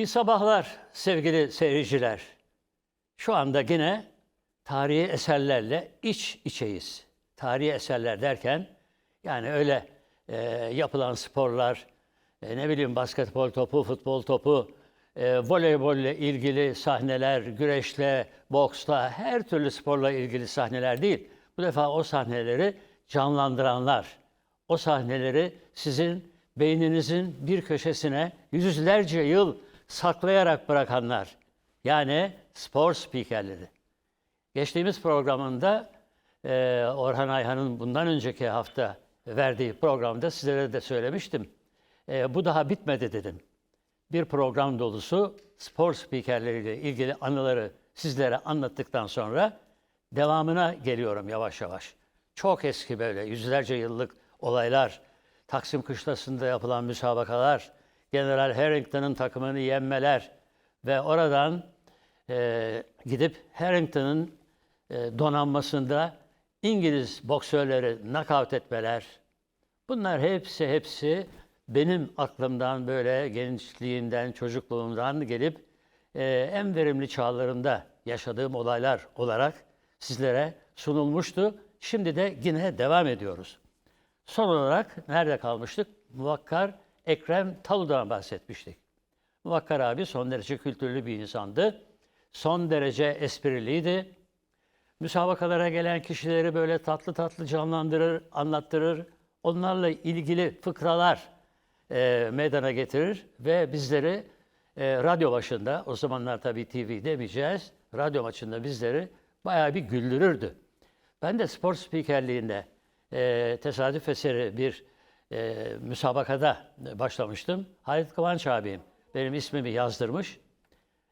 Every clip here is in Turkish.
İyi sabahlar sevgili seyirciler. Şu anda yine tarihi eserlerle iç içeyiz. Tarihi eserler derken yani öyle e, yapılan sporlar, e, ne bileyim basketbol topu, futbol topu, e, voleybolle ilgili sahneler, güreşle, boksla, her türlü sporla ilgili sahneler değil. Bu defa o sahneleri canlandıranlar, o sahneleri sizin beyninizin bir köşesine yüzlerce yıl saklayarak bırakanlar. Yani spor spikerleri. Geçtiğimiz programında e, Orhan Ayhan'ın bundan önceki hafta verdiği programda sizlere de söylemiştim. E, bu daha bitmedi dedim. Bir program dolusu spor spikerleriyle ilgili anıları sizlere anlattıktan sonra devamına geliyorum yavaş yavaş. Çok eski böyle yüzlerce yıllık olaylar, Taksim Kışlası'nda yapılan müsabakalar, General Harrington'ın takımını yenmeler ve oradan e, gidip Harrington'ın e, donanmasında İngiliz boksörleri knockout etmeler. Bunlar hepsi hepsi benim aklımdan böyle gençliğimden, çocukluğumdan gelip e, en verimli çağlarımda yaşadığım olaylar olarak sizlere sunulmuştu. Şimdi de yine devam ediyoruz. Son olarak nerede kalmıştık? Muvakkar Ekrem Talu'dan bahsetmiştik. Muvakkar abi son derece kültürlü bir insandı. Son derece espriliydi. Müsabakalara gelen kişileri böyle tatlı tatlı canlandırır, anlattırır. Onlarla ilgili fıkralar e, meydana getirir ve bizleri e, radyo başında, o zamanlar tabii TV demeyeceğiz, radyo maçında bizleri bayağı bir güldürürdü. Ben de spor spikerliğinde e, tesadüf eseri bir e, müsabakada başlamıştım. Halit Kıvanç abim benim ismimi yazdırmış.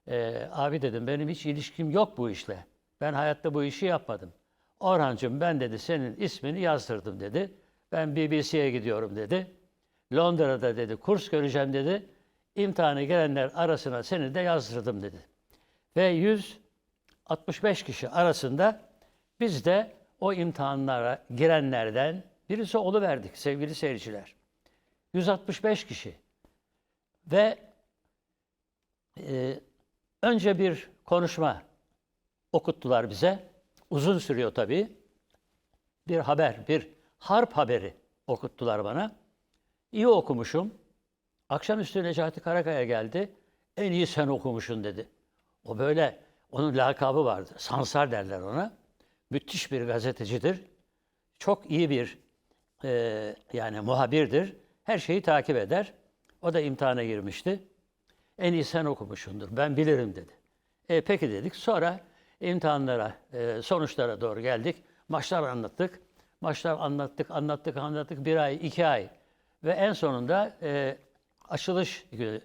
E, abi dedim benim hiç ilişkim yok bu işle. Ben hayatta bu işi yapmadım. Orhancığım ben dedi senin ismini yazdırdım dedi. Ben BBC'ye gidiyorum dedi. Londra'da dedi kurs göreceğim dedi. İmtihanı gelenler arasına seni de yazdırdım dedi. Ve 165 kişi arasında biz de o imtihanlara girenlerden birisi oluverdik sevgili seyirciler. 165 kişi. Ve e, önce bir konuşma okuttular bize. Uzun sürüyor tabii. Bir haber, bir harp haberi okuttular bana. İyi okumuşum. Akşamüstü Necati Karakaya geldi. En iyi sen okumuşsun dedi. O böyle, onun lakabı vardı. Sansar derler ona. Müthiş bir gazetecidir. Çok iyi bir e, yani muhabirdir. Her şeyi takip eder. O da imtihana girmişti. En iyi sen okumuşsundur. Ben bilirim dedi. E, peki dedik. Sonra imtihanlara, e, sonuçlara doğru geldik. Maçlar anlattık. Maçlar anlattık, anlattık, anlattık. Bir ay, iki ay. Ve en sonunda e, açılış günü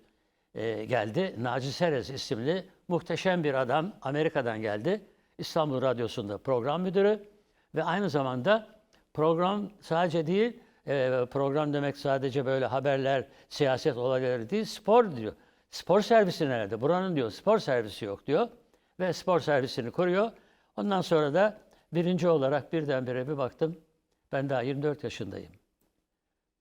e, geldi. Naci Serez isimli muhteşem bir adam Amerika'dan geldi. İstanbul Radyosu'nda program müdürü ve aynı zamanda program sadece değil, e, program demek sadece böyle haberler, siyaset olayları değil, spor diyor. Spor servisi nerede? Buranın diyor spor servisi yok diyor. Ve spor servisini kuruyor. Ondan sonra da birinci olarak birdenbire bir baktım. Ben daha 24 yaşındayım.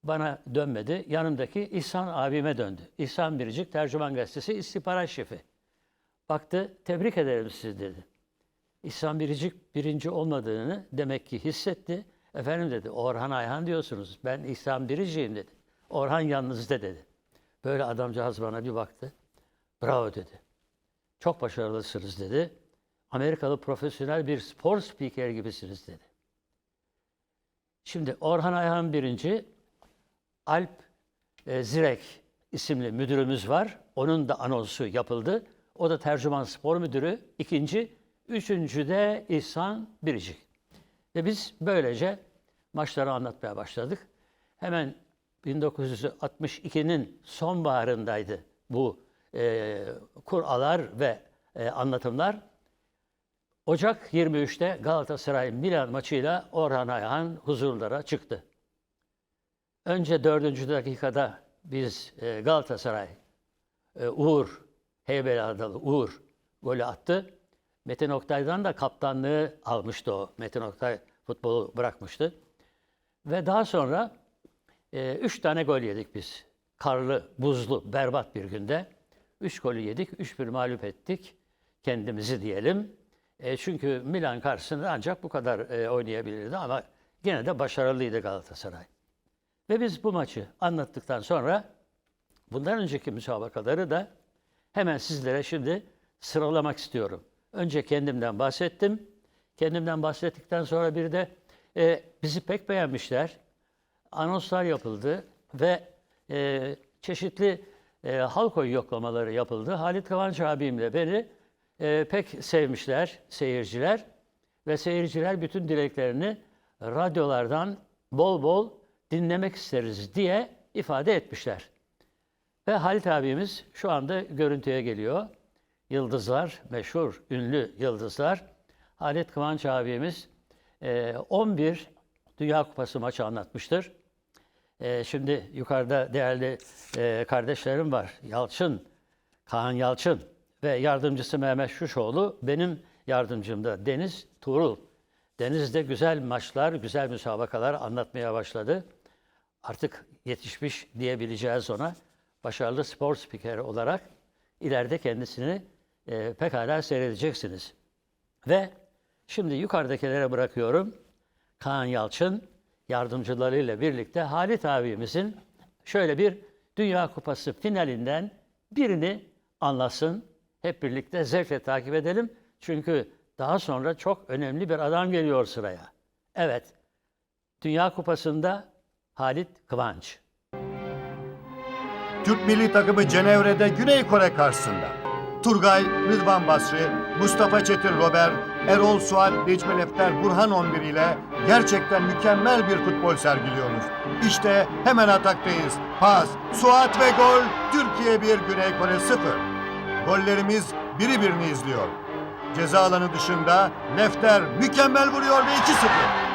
Bana dönmedi. Yanımdaki İhsan abime döndü. İhsan Biricik Tercüman Gazetesi istihbarat şefi. Baktı, tebrik ederim sizi dedi. İhsan Biricik birinci olmadığını demek ki hissetti. Efendim dedi, Orhan Ayhan diyorsunuz. Ben İhsan Biricik'im dedi. Orhan yanınızda dedi. Böyle adamcağız bana bir baktı. Bravo dedi. Çok başarılısınız dedi. Amerikalı profesyonel bir spor spiker gibisiniz dedi. Şimdi Orhan Ayhan birinci, Alp e, Zirek isimli müdürümüz var. Onun da anonsu yapıldı. O da tercüman spor müdürü. ikinci, üçüncü de İhsan Biricik. Ve biz böylece maçları anlatmaya başladık. Hemen 1962'nin sonbaharındaydı bu e, kuralar ve e, anlatımlar. Ocak 23'te Galatasaray Milan maçıyla Orhan Ayhan huzurlara çıktı. Önce dördüncü dakikada biz e, Galatasaray, e, Uğur, Heybeliadalı Uğur golü attı. Metin Oktay'dan da kaptanlığı almıştı o. Metin Oktay futbolu bırakmıştı. Ve daha sonra e, üç tane gol yedik biz. Karlı, buzlu, berbat bir günde. 3 golü yedik, 3-1 mağlup ettik kendimizi diyelim. E, çünkü Milan karşısında ancak bu kadar e, oynayabilirdi ama gene de başarılıydı Galatasaray. Ve biz bu maçı anlattıktan sonra bundan önceki müsabakaları da hemen sizlere şimdi sıralamak istiyorum. Önce kendimden bahsettim. Kendimden bahsettikten sonra bir de e, bizi pek beğenmişler. Anonslar yapıldı ve e, çeşitli e, halk oyu yoklamaları yapıldı. Halit Kıvanç abimle beni e, pek sevmişler seyirciler ve seyirciler bütün dileklerini radyolardan bol bol dinlemek isteriz diye ifade etmişler. Ve Halit abimiz şu anda görüntüye geliyor. Yıldızlar, meşhur, ünlü yıldızlar. Halit Kıvanç abimiz e, 11 Dünya Kupası maçı anlatmıştır. E, şimdi yukarıda değerli e, kardeşlerim var. Yalçın, Kaan Yalçın ve yardımcısı Mehmet Şuşoğlu. Benim yardımcım da Deniz Tuğrul. Deniz de güzel maçlar, güzel müsabakalar anlatmaya başladı. Artık yetişmiş diyebileceğiz ona. Başarılı spor spikeri olarak ileride kendisini e, pekala seyredeceksiniz. Ve şimdi yukarıdakilere bırakıyorum. Kaan Yalçın yardımcılarıyla birlikte Halit abimizin şöyle bir Dünya Kupası finalinden birini anlasın. Hep birlikte zevkle takip edelim. Çünkü daha sonra çok önemli bir adam geliyor sıraya. Evet, Dünya Kupası'nda Halit Kıvanç. Türk milli takımı Cenevre'de Güney Kore karşısında. Turgay, Rıdvan Basri, Mustafa Çetin Robert, Erol Suat, Necmi Lefter, Burhan 11 ile gerçekten mükemmel bir futbol sergiliyoruz. İşte hemen ataktayız. Pas, Suat ve gol. Türkiye 1, Güney Kore 0. Gollerimiz biri birini izliyor. Ceza alanı dışında Lefter mükemmel vuruyor ve 2-0.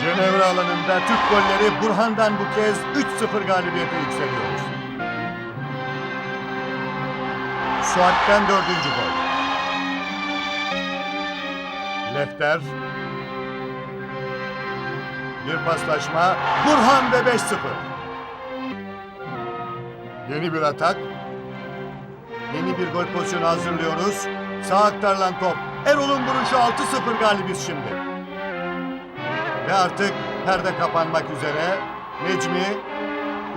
Cenevre alanında Türk golleri Burhan'dan bu kez 3-0 galibiyete yükseliyoruz. Suat'ten dördüncü gol. Lefter. Bir paslaşma. Burhan ve 5-0. Yeni bir atak. Yeni bir gol pozisyonu hazırlıyoruz. Sağ aktarılan top. Erol'un vuruşu 6-0 galibiz şimdi. Ve artık perde kapanmak üzere. Necmi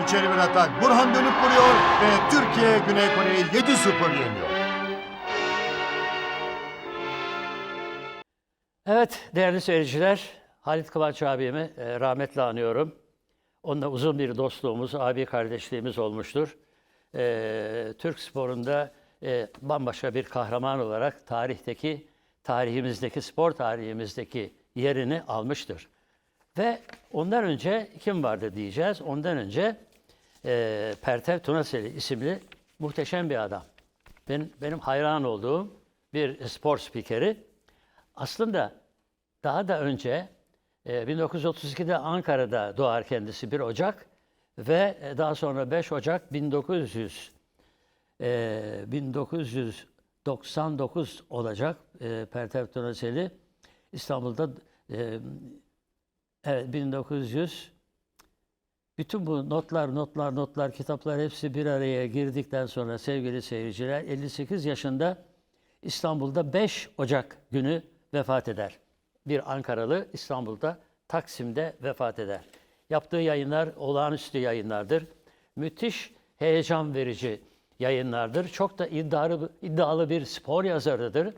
içeri bir atak. Burhan dönüp vuruyor ve Türkiye Güney Kore'yi 7-0 yeniyor. Evet değerli seyirciler, Halit Kıvanç abimi e, rahmetle anıyorum. Onunla uzun bir dostluğumuz, abi kardeşliğimiz olmuştur. E, Türk sporunda e, bambaşka bir kahraman olarak tarihteki, tarihimizdeki, spor tarihimizdeki yerini almıştır. Ve ondan önce kim vardı diyeceğiz. Ondan önce e, Pertev Tunaseli isimli muhteşem bir adam. Benim, benim hayran olduğum bir spor spikeri. Aslında daha da önce e, 1932'de Ankara'da doğar kendisi 1 Ocak ve e, daha sonra 5 Ocak 1900 e, 1999 olacak e, Pertev Tunaseli İstanbul'da e, evet 1900 bütün bu notlar, notlar, notlar, kitaplar hepsi bir araya girdikten sonra sevgili seyirciler 58 yaşında İstanbul'da 5 Ocak günü vefat eder. Bir Ankaralı İstanbul'da Taksim'de vefat eder. Yaptığı yayınlar olağanüstü yayınlardır. Müthiş heyecan verici yayınlardır. Çok da iddialı, iddialı bir spor yazarıdır.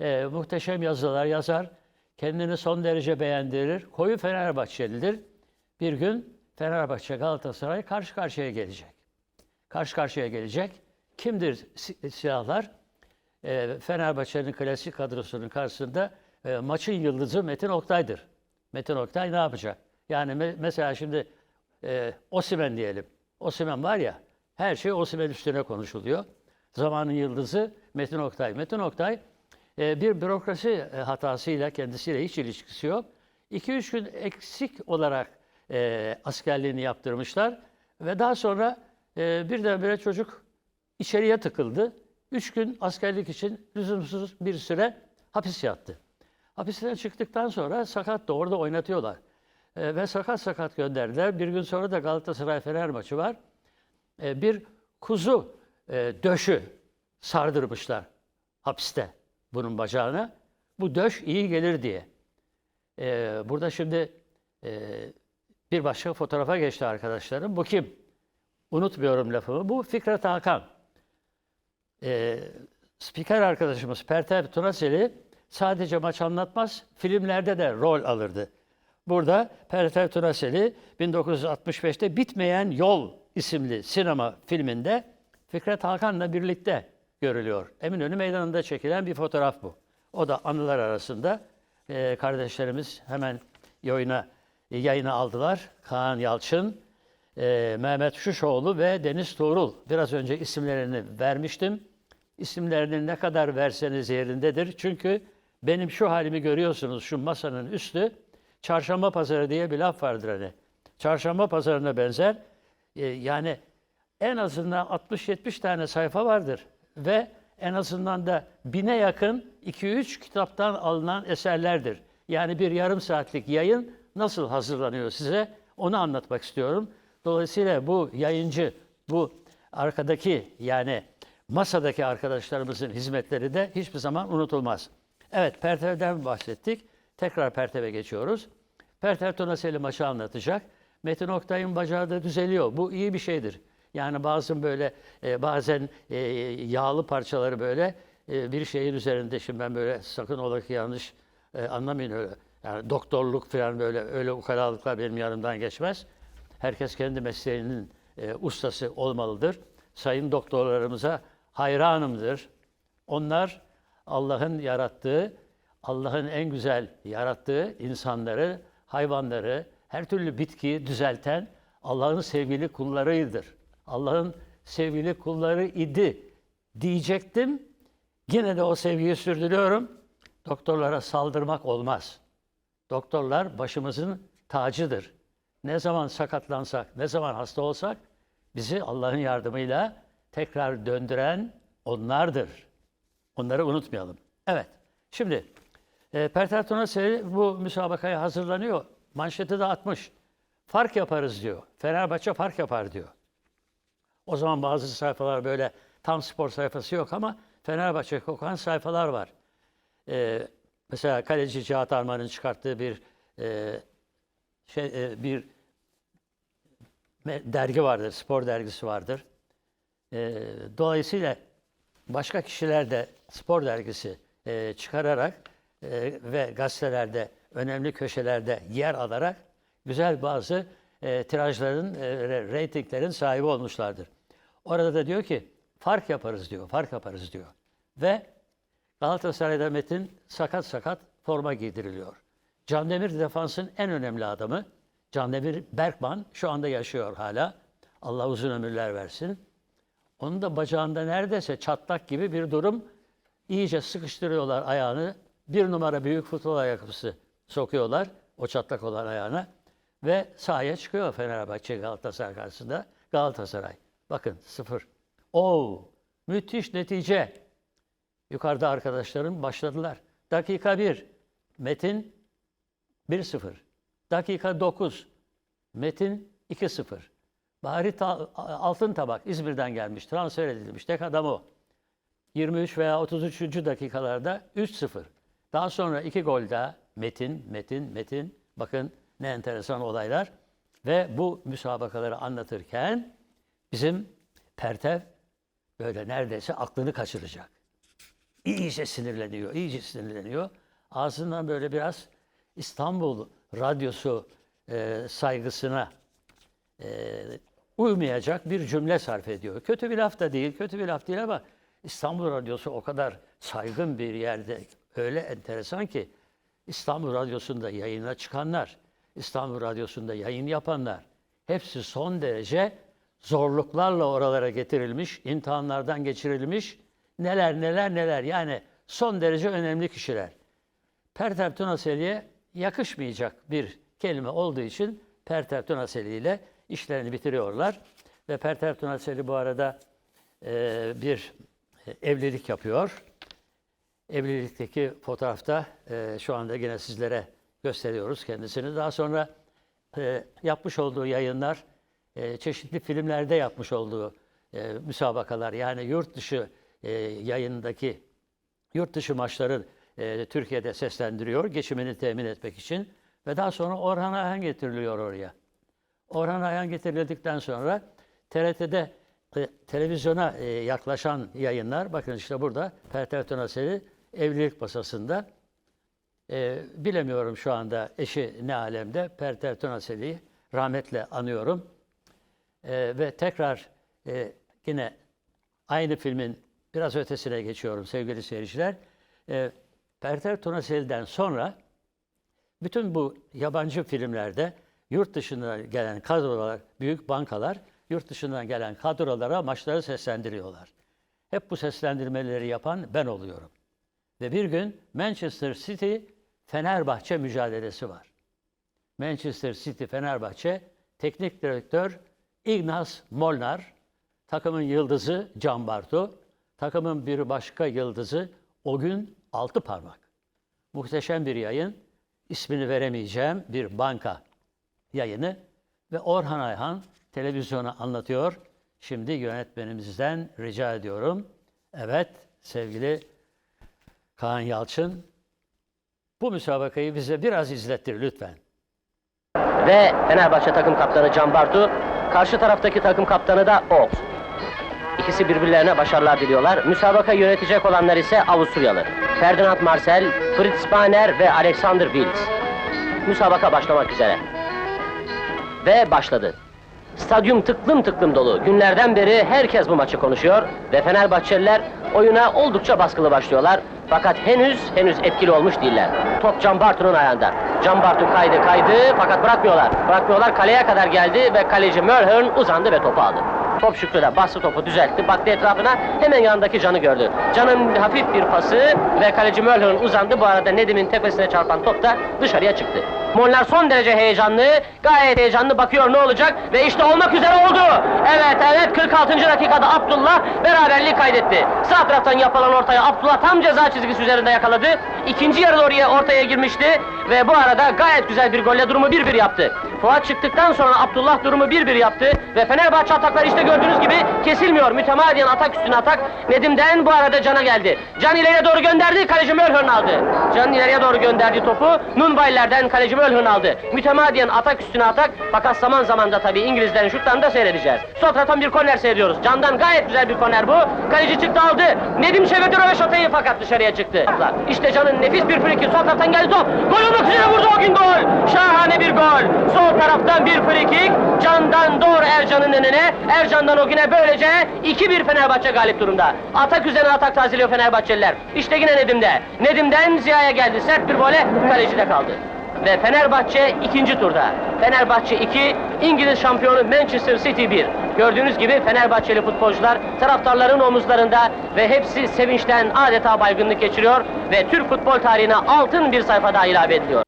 Ee, muhteşem yazılar yazar. Kendini son derece beğendirir. Koyu Fenerbahçelidir. Bir gün Fenerbahçe Galatasaray karşı karşıya gelecek. Karşı karşıya gelecek. Kimdir si- silahlar? e, Fenerbahçe'nin klasik kadrosunun karşısında e, maçın yıldızı Metin Oktay'dır. Metin Oktay ne yapacak? Yani me- mesela şimdi e, Osimen diyelim. Osimen var ya her şey Osimen üstüne konuşuluyor. Zamanın yıldızı Metin Oktay. Metin Oktay e, bir bürokrasi e, hatasıyla kendisiyle hiç ilişkisi yok. 2-3 gün eksik olarak e, askerliğini yaptırmışlar ve daha sonra e, birdenbire çocuk içeriye tıkıldı. Üç gün askerlik için lüzumsuz bir süre hapis yattı. Hapisten çıktıktan sonra sakat da orada oynatıyorlar. Ee, ve sakat sakat gönderdiler. Bir gün sonra da Galatasaray Fener maçı var. e, bir kuzu e, döşü sardırmışlar hapiste bunun bacağına. Bu döş iyi gelir diye. E, burada şimdi e, bir başka fotoğrafa geçti arkadaşlarım. Bu kim? Unutmuyorum lafımı. Bu Fikret Hakan. E, spiker arkadaşımız Pertev Tunaseli sadece maç anlatmaz, filmlerde de rol alırdı. Burada Pertev Tunaseli 1965'te Bitmeyen Yol isimli sinema filminde Fikret Hakan'la birlikte görülüyor. Eminönü Meydanı'nda çekilen bir fotoğraf bu. O da anılar arasında. Ee, kardeşlerimiz hemen yayına, yayına aldılar. Kaan Yalçın, e, Mehmet Şuşoğlu ve Deniz Tuğrul. Biraz önce isimlerini vermiştim. İsimlerini ne kadar verseniz yerindedir. Çünkü benim şu halimi görüyorsunuz şu masanın üstü. Çarşamba pazarı diye bir laf vardır hani. Çarşamba pazarına benzer. E, yani en azından 60-70 tane sayfa vardır. Ve en azından da bine yakın 2-3 kitaptan alınan eserlerdir. Yani bir yarım saatlik yayın nasıl hazırlanıyor size onu anlatmak istiyorum. Dolayısıyla bu yayıncı, bu arkadaki yani masadaki arkadaşlarımızın hizmetleri de hiçbir zaman unutulmaz. Evet, Pertev'den bahsettik. Tekrar Pertev'e geçiyoruz. Pertev Tonaseli maçı anlatacak. Metin Oktay'ın bacağı da düzeliyor. Bu iyi bir şeydir. Yani bazen böyle e, bazen e, yağlı parçaları böyle e, bir şeyin üzerinde şimdi ben böyle sakın ola ki yanlış e, anlamayın öyle. Yani doktorluk falan böyle öyle ukalalıklar benim yanımdan geçmez. Herkes kendi mesleğinin e, ustası olmalıdır. Sayın doktorlarımıza hayranımdır. Onlar Allah'ın yarattığı, Allah'ın en güzel yarattığı insanları, hayvanları, her türlü bitkiyi düzelten Allah'ın sevgili kullarıydır. Allah'ın sevgili kulları idi diyecektim. Yine de o sevgiyi sürdürüyorum. Doktorlara saldırmak olmaz. Doktorlar başımızın tacıdır. Ne zaman sakatlansak, ne zaman hasta olsak bizi Allah'ın yardımıyla tekrar döndüren onlardır. Onları unutmayalım. Evet. Şimdi e, Pertel Tonaseli bu müsabakaya hazırlanıyor. Manşeti de atmış. Fark yaparız diyor. Fenerbahçe fark yapar diyor. O zaman bazı sayfalar böyle tam spor sayfası yok ama Fenerbahçe kokan sayfalar var. Ee, mesela kaleci Cihat Arman'ın çıkarttığı bir e, şey e, bir dergi vardır, spor dergisi vardır. Ee, dolayısıyla başka kişiler de spor dergisi e, çıkararak e, ve gazetelerde önemli köşelerde yer alarak güzel bazı e, tirajların, e, reytinglerin sahibi olmuşlardır. Orada da diyor ki fark yaparız diyor, fark yaparız diyor. Ve Galatasaray'da Metin sakat sakat forma giydiriliyor. Candemir defansın en önemli adamı. Candemir Berkman şu anda yaşıyor hala. Allah uzun ömürler versin. Onun da bacağında neredeyse çatlak gibi bir durum. İyice sıkıştırıyorlar ayağını. Bir numara büyük futbol ayakkabısı sokuyorlar o çatlak olan ayağına. Ve sahaya çıkıyor Fenerbahçe Galatasaray karşısında. Galatasaray. Bakın sıfır. Oo, müthiş netice. Yukarıda arkadaşlarım başladılar. Dakika bir. Metin 1-0. Dakika 9. Metin 2-0. Bahri Ta- Altın Tabak İzmir'den gelmiş. Transfer edilmiş. Tek adam o. 23 veya 33. dakikalarda 3-0. Daha sonra iki gol daha Metin, Metin, Metin. Bakın ne enteresan olaylar. Ve bu müsabakaları anlatırken bizim Pertev böyle neredeyse aklını kaçıracak. İyice sinirleniyor, iyice sinirleniyor. Ağzından böyle biraz İstanbul radyosu e, saygısına e, uymayacak bir cümle sarf ediyor. Kötü bir laf da değil, kötü bir laf değil ama İstanbul Radyosu o kadar saygın bir yerde, öyle enteresan ki İstanbul Radyosu'nda yayına çıkanlar, İstanbul Radyosu'nda yayın yapanlar hepsi son derece zorluklarla oralara getirilmiş, imtihanlardan geçirilmiş, neler neler neler yani son derece önemli kişiler. Pertev Tunaseli'ye yakışmayacak bir kelime olduğu için Pertev Tunaseli ile işlerini bitiriyorlar. Ve Pertev Tunaseli bu arada e, bir e, evlilik yapıyor. Evlilikteki fotoğrafta e, şu anda yine sizlere gösteriyoruz kendisini. Daha sonra e, yapmış olduğu yayınlar e, çeşitli filmlerde yapmış olduğu e, müsabakalar yani yurt dışı e, yayındaki yurt dışı maçları e, Türkiye'de seslendiriyor geçimini temin etmek için ve daha sonra Orhan Ayhan getiriliyor oraya. Orhan Ayhan getirildikten sonra TRT'de e, televizyona e, yaklaşan yayınlar, bakın işte burada Pertev Tönaseli evlilik masasında. E, bilemiyorum şu anda eşi ne alemde. Pertev Tönaseli'yi rahmetle anıyorum. E, ve tekrar e, yine aynı filmin biraz ötesine geçiyorum sevgili seyirciler. E, Pertev Tönaseli'den sonra bütün bu yabancı filmlerde yurt dışından gelen kadrolar, büyük bankalar yurt dışından gelen kadrolara maçları seslendiriyorlar. Hep bu seslendirmeleri yapan ben oluyorum. Ve bir gün Manchester City Fenerbahçe mücadelesi var. Manchester City Fenerbahçe teknik direktör Ignaz Molnar, takımın yıldızı Can Bartu, takımın bir başka yıldızı o gün altı parmak. Muhteşem bir yayın, ismini veremeyeceğim bir banka yayını ve Orhan Ayhan televizyona anlatıyor. Şimdi yönetmenimizden rica ediyorum. Evet sevgili Kaan Yalçın bu müsabakayı bize biraz izlettir lütfen. Ve Fenerbahçe takım kaptanı Can Bartu, karşı taraftaki takım kaptanı da Oğuz. İkisi birbirlerine başarılar diliyorlar. Müsabaka yönetecek olanlar ise Avusturyalı. Ferdinand Marcel, Fritz Bahner ve Alexander Wills. Müsabaka başlamak üzere. Ve başladı. Stadyum tıklım tıklım dolu. Günlerden beri herkes bu maçı konuşuyor ve Fenerbahçeliler oyuna oldukça baskılı başlıyorlar. Fakat henüz henüz etkili olmuş değiller. Top Can Bartu'nun ayağında. Can Bartu kaydı kaydı fakat bırakmıyorlar. Bırakmıyorlar kaleye kadar geldi ve kaleci Mörhörn uzandı ve topu aldı. Top Şükrü'de bastı topu düzeltti. Baktı etrafına hemen yanındaki Can'ı gördü. Can'ın hafif bir pası ve kaleci Mörhörn uzandı. Bu arada Nedim'in tepesine çarpan top da dışarıya çıktı. Monlar son derece heyecanlı, gayet heyecanlı bakıyor ne olacak ve işte olmak üzere oldu. Evet evet 46. dakikada Abdullah beraberliği kaydetti. Sağ taraftan yapılan ortaya Abdullah tam ceza çizgisi üzerinde yakaladı. İkinci yarı oraya ortaya girmişti ve bu arada gayet güzel bir golle durumu 1-1 yaptı. Fuat çıktıktan sonra Abdullah durumu 1-1 yaptı ve Fenerbahçe atakları işte gördüğünüz gibi kesilmiyor. Mütemadiyen atak üstüne atak. Nedim'den bu arada Can'a geldi. Can ileriye doğru gönderdi, kaleci Mölhörn aldı. Can ileriye doğru gönderdi topu. Nunbayler'den kaleci Mölhörn aldı. Mütemadiyen atak üstüne atak. Fakat zaman zaman da tabii İngilizlerin şutlarını da seyredeceğiz. Sol taraftan bir korner seyrediyoruz. Can'dan gayet güzel bir korner bu. Kaleci çıktı aldı. Nedim çevirdi röveşatayı fakat dışarıya çıktı. İşte Can'ın nefis bir friki. Sol taraftan geldi top. Gol olmak üzere vurdu o gün gol. Şahane bir gol. Sol taraftan bir frikik. Can'dan doğru Ercan'ın önüne. Ercan'dan o güne böylece 2-1 Fenerbahçe galip durumda. Atak üzerine atak tazeliyor Fenerbahçeliler. İşte yine Nedim'de. Nedim'den Ziya'ya geldi. Sert bir vole kalecide kaldı. Ve Fenerbahçe ikinci turda. Fenerbahçe 2, İngiliz şampiyonu Manchester City 1. Gördüğünüz gibi Fenerbahçeli futbolcular taraftarların omuzlarında ve hepsi sevinçten adeta baygınlık geçiriyor ve Türk futbol tarihine altın bir sayfa daha ilave ediliyor.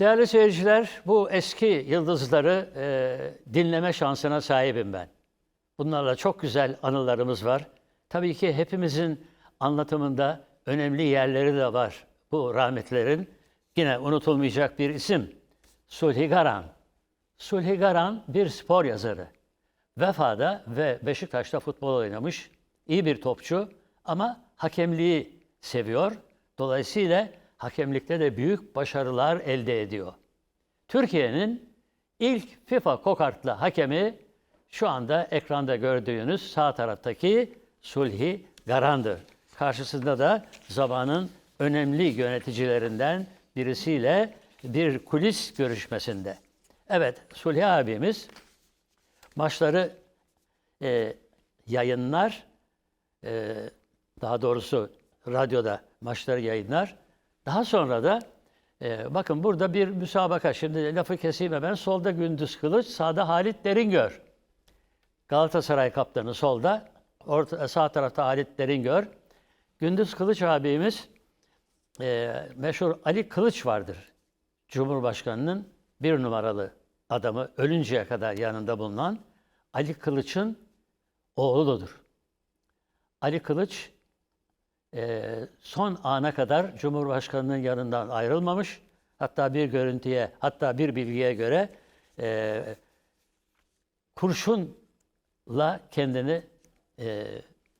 Değerli seyirciler, bu eski yıldızları e, dinleme şansına sahibim ben. Bunlarla çok güzel anılarımız var. Tabii ki hepimizin anlatımında önemli yerleri de var bu rahmetlerin. Yine unutulmayacak bir isim. Sulhi Garan. Sulhi Garan bir spor yazarı. Vefa'da ve Beşiktaş'ta futbol oynamış. iyi bir topçu ama hakemliği seviyor. Dolayısıyla hakemlikte de büyük başarılar elde ediyor. Türkiye'nin ilk FIFA kokartlı hakemi şu anda ekranda gördüğünüz sağ taraftaki Sulhi Garan'dır. Karşısında da zamanın önemli yöneticilerinden birisiyle bir kulis görüşmesinde. Evet, Sulhi abimiz maçları e, yayınlar, e, daha doğrusu radyoda maçları yayınlar. Daha sonra da e, bakın burada bir müsabaka. Şimdi lafı keseyim hemen. Solda Gündüz Kılıç, sağda Halit Deringör. Galatasaray kaptanı solda, orta, sağ tarafta Halit Deringör. Gündüz Kılıç abimiz e, meşhur Ali Kılıç vardır. Cumhurbaşkanının bir numaralı adamı, ölünceye kadar yanında bulunan Ali Kılıç'ın oğludur. Ali Kılıç e, son ana kadar Cumhurbaşkanının yanından ayrılmamış. Hatta bir görüntüye, hatta bir bilgiye göre e, kurşunla kendini e,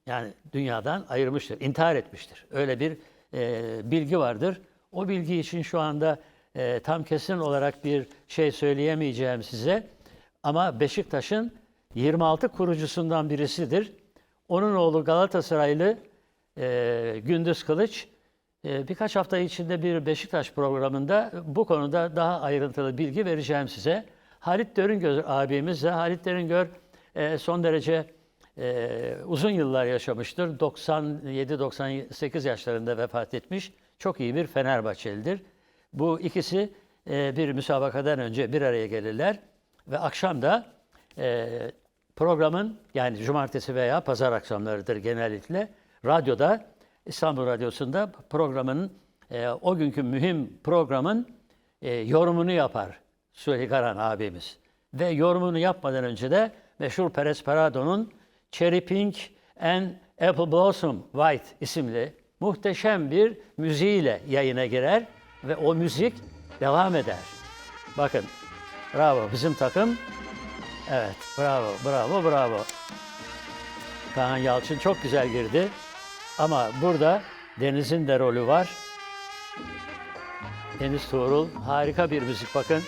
yani dünyadan ayırmıştır, intihar etmiştir. Öyle bir e, bilgi vardır. O bilgi için şu anda e, tam kesin olarak bir şey söyleyemeyeceğim size. Ama Beşiktaş'ın 26 kurucusundan birisidir. Onun oğlu Galatasaraylı e, Gündüz Kılıç e, birkaç hafta içinde bir Beşiktaş programında bu konuda daha ayrıntılı bilgi vereceğim size. Halit Döringör abimiz de Halit Döringör e, son derece e, uzun yıllar yaşamıştır. 97-98 yaşlarında vefat etmiş. Çok iyi bir Fenerbahçelidir. Bu ikisi e, bir müsabakadan önce bir araya gelirler ve akşam da e, programın yani cumartesi veya pazar akşamlarıdır genellikle radyoda İstanbul Radyosu'nda programın e, o günkü mühim programın e, yorumunu yapar Süleyman Karan abimiz. Ve yorumunu yapmadan önce de meşhur Perez Prado'nun Cherry Pink and Apple Blossom White isimli muhteşem bir müziğiyle yayına girer ve o müzik devam eder. Bakın bravo bizim takım Evet, bravo, bravo, bravo. Kaan Yalçın çok güzel girdi. Ama burada Deniz'in de rolü var. Deniz Tuğrul, harika bir müzik bakın.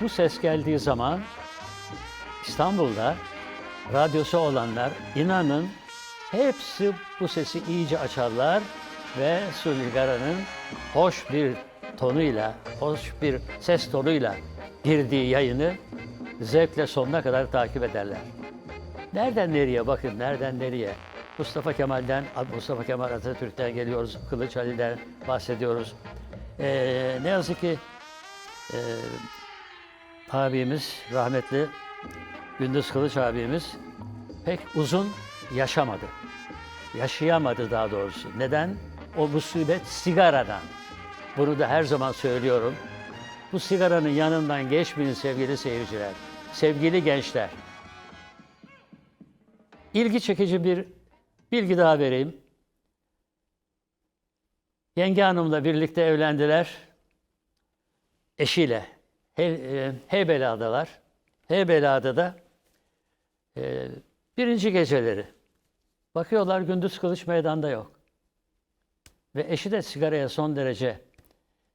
Bu ses geldiği zaman İstanbul'da radyosu olanlar inanın hepsi bu sesi iyice açarlar ve Sülgara'nın hoş bir tonuyla, hoş bir ses tonuyla girdiği yayını zevkle sonuna kadar takip ederler. Nereden nereye bakın, nereden nereye? Mustafa Kemal'den, Mustafa Kemal Atatürk'ten geliyoruz, Kılıç Ali'den bahsediyoruz. Ee, ne yazık ki e, abimiz, rahmetli Gündüz Kılıç abimiz pek uzun yaşamadı. Yaşayamadı daha doğrusu. Neden? O musibet sigaradan. Bunu da her zaman söylüyorum. Bu sigaranın yanından geçmeyin sevgili seyirciler, sevgili gençler. İlgi çekici bir bilgi daha vereyim. Yenge Hanım'la birlikte evlendiler. Eşiyle. He, e, Heybeliada'lar. Heybeliada'da e, birinci geceleri. Bakıyorlar gündüz kılıç meydanda yok. Ve eşi de sigaraya son derece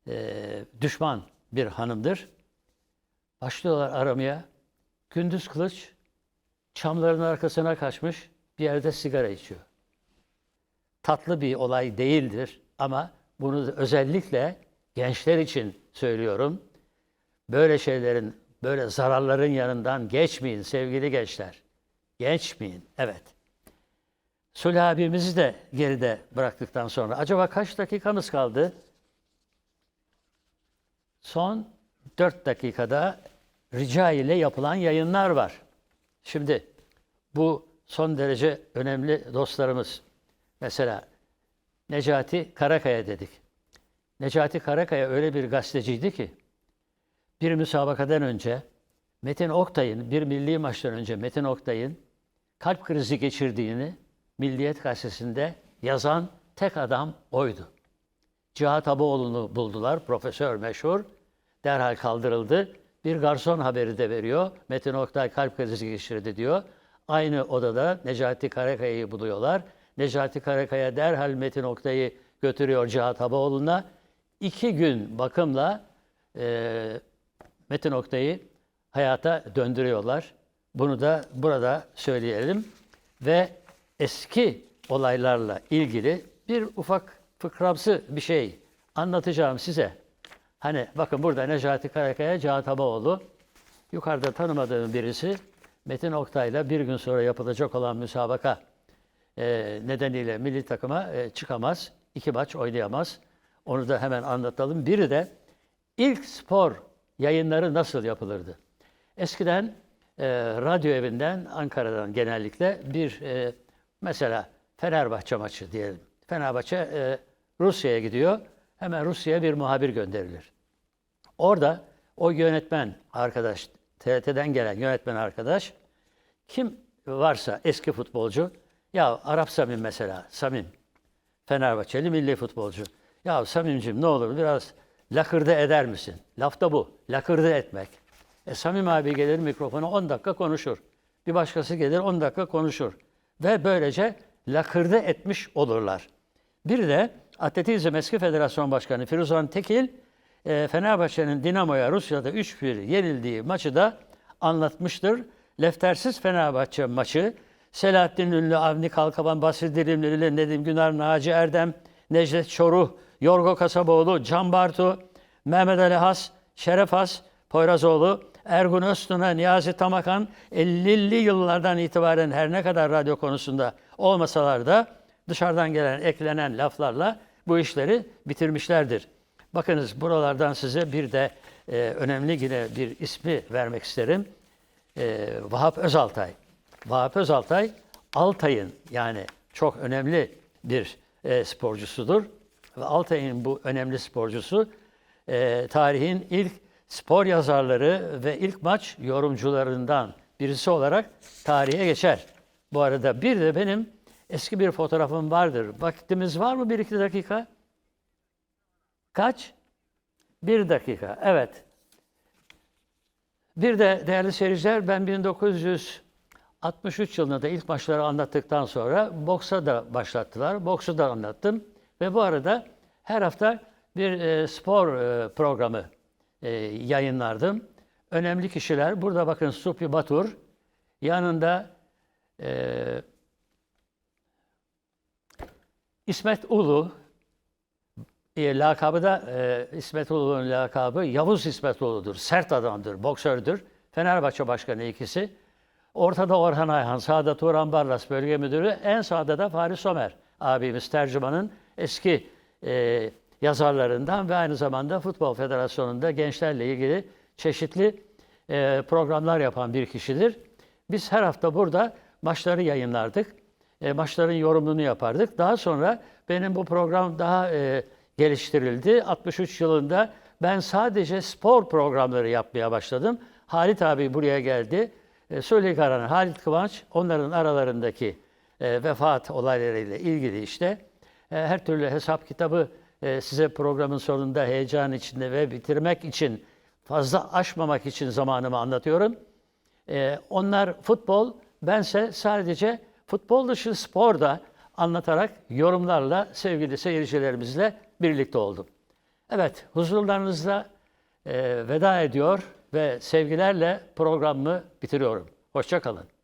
e, düşman bir hanımdır. Başlıyorlar aramaya. Gündüz kılıç çamların arkasına kaçmış bir yerde sigara içiyor. Tatlı bir olay değildir ama bunu da özellikle gençler için söylüyorum. Böyle şeylerin, böyle zararların yanından geçmeyin sevgili gençler. Geçmeyin, evet. Sulh abimizi de geride bıraktıktan sonra acaba kaç dakikamız kaldı? Son 4 dakikada rica ile yapılan yayınlar var. Şimdi bu son derece önemli dostlarımız. Mesela Necati Karakaya dedik. Necati Karakaya öyle bir gazeteciydi ki bir müsabakadan önce Metin Oktay'ın bir milli maçtan önce Metin Oktay'ın kalp krizi geçirdiğini Milliyet gazetesinde yazan tek adam oydu. Cihat Abuoğlu'nu buldular, profesör meşhur. Derhal kaldırıldı. Bir garson haberi de veriyor. Metin Oktay kalp krizi geçirdi diyor. Aynı odada Necati Karakaya'yı buluyorlar. Necati Karakaya derhal Metin Oktay'ı götürüyor Cihat Abuoğlu'na. İki gün bakımla e, Metin Oktay'ı hayata döndürüyorlar. Bunu da burada söyleyelim. Ve eski olaylarla ilgili bir ufak fıkramsı bir şey anlatacağım size. Hani bakın burada Necati Karakaya, Cihat Abaoğlu, yukarıda tanımadığım birisi Metin Oktay'la bir gün sonra yapılacak olan müsabaka e, nedeniyle milli takıma e, çıkamaz, iki maç oynayamaz. Onu da hemen anlatalım. Biri de ilk spor yayınları nasıl yapılırdı? Eskiden e, radyo evinden, Ankara'dan genellikle bir e, mesela Fenerbahçe maçı diyelim. Fenerbahçe e, Rusya'ya gidiyor. Hemen Rusya'ya bir muhabir gönderilir. Orada o yönetmen arkadaş, TRT'den gelen yönetmen arkadaş kim varsa eski futbolcu, ya Arap Samim mesela, Samim, Fenerbahçeli milli futbolcu. Ya Samim'cim ne olur biraz lakırdı eder misin? Laf da bu, lakırdı etmek. E, Samim abi gelir mikrofona 10 dakika konuşur. Bir başkası gelir 10 dakika konuşur. Ve böylece lakırdı etmiş olurlar. Bir de Atletizm Eski Federasyon Başkanı Firuzan Tekil, e, Fenerbahçe'nin Dinamo'ya Rusya'da 3-1 yenildiği maçı da anlatmıştır. Leftersiz Fenerbahçe maçı, Selahattin Ünlü, Avni Kalkaban, Basri Dilimlili, Nedim Günar, Naci Erdem, Necdet Çoruh, Yorgo Kasaboğlu, Can Bartu, Mehmet Ali Has, Şeref Has, Poyrazoğlu, Ergun Öztun'a, Niyazi Tamakan 50'li yıllardan itibaren her ne kadar radyo konusunda olmasalar da dışarıdan gelen eklenen laflarla bu işleri bitirmişlerdir. Bakınız buralardan size bir de e, önemli yine bir ismi vermek isterim. E, Vahap Özaltay. Vahap Özaltay Altay'ın yani çok önemli bir e, sporcusudur. Ve Altay'ın bu önemli sporcusu e, tarihin ilk spor yazarları ve ilk maç yorumcularından birisi olarak tarihe geçer. Bu arada bir de benim eski bir fotoğrafım vardır. Vaktimiz var mı bir iki dakika? Kaç? Bir dakika, evet. Bir de değerli seyirciler ben 1963 yılında da ilk maçları anlattıktan sonra boksa da başlattılar. Boksu da anlattım. Ve bu arada her hafta bir e, spor e, programı e, yayınlardım. Önemli kişiler, burada bakın Supi Batur, yanında İsmet Ulu, lakabı da İsmet Ulu'nun lakabı Yavuz İsmet Ulu'dur. Sert adamdır, boksördür. Fenerbahçe Başkanı ikisi. Ortada Orhan Ayhan, sağda Turan Barlas Bölge Müdürü, en sağda da Fahri Somer abimiz tercümanın eski e, yazarlarından ve aynı zamanda Futbol Federasyonu'nda gençlerle ilgili çeşitli e, programlar yapan bir kişidir. Biz her hafta burada maçları yayınlardık. E, maçların yorumunu yapardık. Daha sonra benim bu program daha e, geliştirildi. 63 yılında ben sadece spor programları yapmaya başladım. Halit abi buraya geldi. E, Söyle Karan, Halit Kıvanç onların aralarındaki e, vefat olaylarıyla ilgili işte her türlü hesap kitabı e, size programın sonunda heyecan içinde ve bitirmek için fazla aşmamak için zamanımı anlatıyorum. E, onlar futbol, bense sadece futbol dışı sporda anlatarak yorumlarla sevgili seyircilerimizle birlikte oldum. Evet, huzurlarınızda e, veda ediyor ve sevgilerle programımı bitiriyorum. Hoşça kalın.